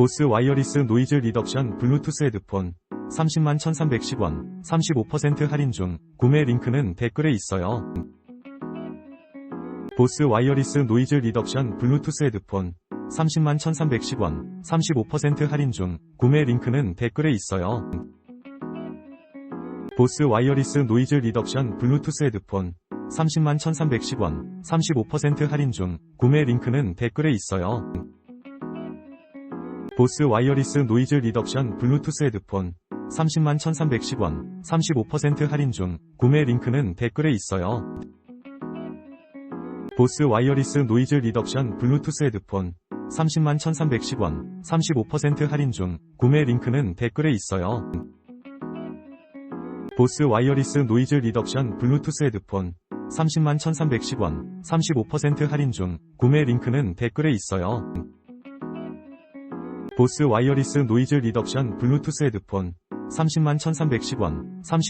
보스 와이어리스 노이즈 리덕션 블루투스 헤드폰 30만 1310원 35% 할인 중 구매 링크는 댓글에 있어요. 보스 와이어리스 노이즈 리덕션 블루투스 헤드폰 30만 1310원 35% 할인 중 구매 링크는 댓글에 있어요. 보스 와이어리스 노이즈 리덕션 블루투스 헤드폰 30만 1310원 35% 할인 중 구매 링크는 댓글에 있어요. 보스 와이어리스 노이즈 리덕션 블루투스 헤드폰 30만 1310원 35% 할인 중 구매 링크는 댓글에 있어요. 보스 와이어리스 노이즈 리덕션 블루투스 헤드폰 30만 1310원 35% 할인 중 구매 링크는 댓글에 있어요. 보스 와이어리스 노이즈 리덕션 블루투스 헤드폰 30만 1310원 35% 할인 중 구매 링크는 댓글에 있어요. 보스 와이어리스 노이즈 리덕션 블루투스 헤드폰 30만 1310원 30